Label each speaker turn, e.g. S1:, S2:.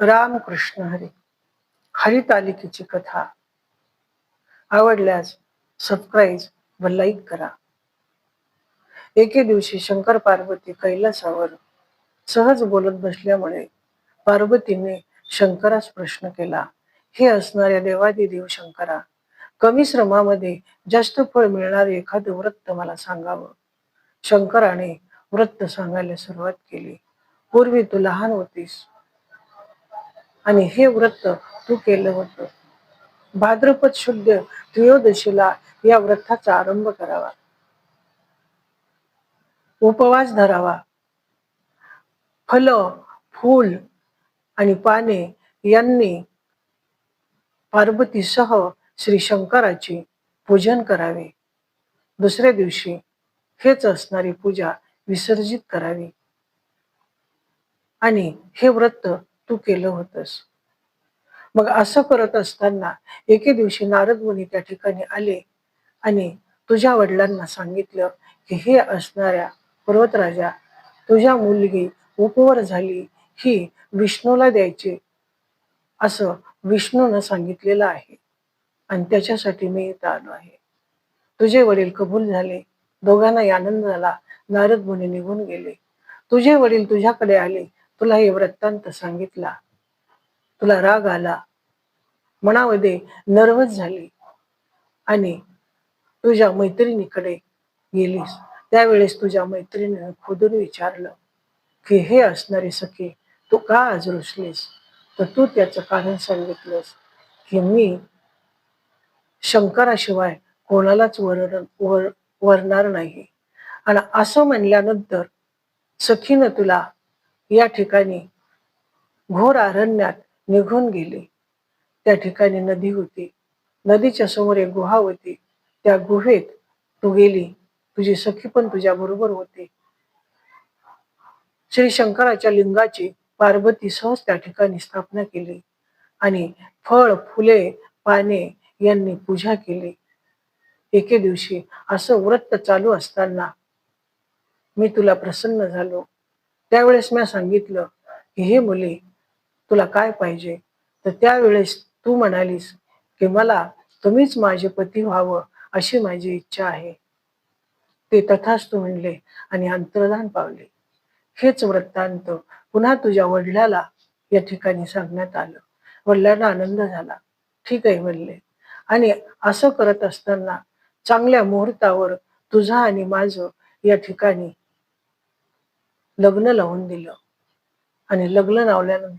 S1: रामकृष्ण हरी. हरितालिकेची कथा. आवडल्यास सबस्क्राईब व लाईक करा. एके दिवशी शंकर पार्वती कैलासावर सहज बोलत बसल्यामुळे पार्वतीने शंकरास प्रश्न केला हे असणाऱ्या देवादी देव शंकरा कमी श्रमामध्ये जास्त फळ मिळणारे एखादं व्रत मला सांगावं? शंकराने व्रत सांगायला सुरुवात केली पूर्वी तू लहान होतीस आणि हे व्रत तू केलं होतं. भाद्रपद शुद्ध त्रयोदशीला या व्रताचा आरंभ करावा. उपवास धरावा. फल फूल आणि पाने यांनी पार्वतीसह श्री शंकराची पूजन करावे. दुसऱ्या दिवशी हेच असणारी पूजा विसर्जित करावी. आणि हे व्रत तू केलं होतंस. मग असं करत असताना एके दिवशी नारद मुनी त्या ठिकाणी आले आणि तुझ्या वडिलांना सांगितलं की हे असणाऱ्या पर्वतराजा तुझ्या मुलगी उपवर झाली ही विष्णूला द्यायची. असं विष्णूनं सांगितलेलं आहे आणि त्याच्यासाठी मी इथं आलो आहे. तुझे वडील कबूल झाले. दोघांनाही आनंद झाला. नारद मुनी निघून गेले. तुझे वडील तुझ्याकडे आले. तुला हे वृत्तांत सांगितला. तुला राग आला. मनामध्ये नर्वस झाली. आणि तुझ्या मैत्रिणीकडे गेलीस. त्यावेळेस तुझ्या मैत्रिणीनं खोदून विचारलं की हे असणारे सखे तू का आज रुसलीस? तर तू त्याचं कारण सांगितलंस की मी शंकराशिवाय कोणालाच वरण वर वरणार नाही. आणि असं म्हणल्यानंतर सखीनं तुला या ठिकाणी घोर अरण्यात निघून गेले. त्या ठिकाणी नदी होती. नदीच्या समोर एक गुहा होती. त्या गुहेत तू गेली. तुझी सखी पण तुझ्या बरोबर होती. श्री शंकराच्या लिंगाची पार्वती सहज त्या ठिकाणी स्थापना केली आणि फळ फुले पाने यांनी पूजा केली. एके दिवशी असं व्रत चालू असताना मी तुला प्रसन्न झालो. त्यावेळेस मी सांगितलं की हे मुली तुला काय पाहिजे? तर त्यावेळेस तू म्हणालीस की मला तुम्हीच माझे पती व्हावं अशी माझी इच्छा आहे. ते तथास्तु म्हणले आणि अंतर्धान पावले. हेच वृत्तांत पुन्हा तुझ्या वडिलाला या ठिकाणी सांगण्यात आलं. वडिलांना आनंद झाला. ठीक आहे म्हणले. आणि असं करत असताना चांगल्या मुहूर्तावर तुझा आणि माझं या ठिकाणी लग्न लावून दिलं. आणि लग्न लावल्यानंतर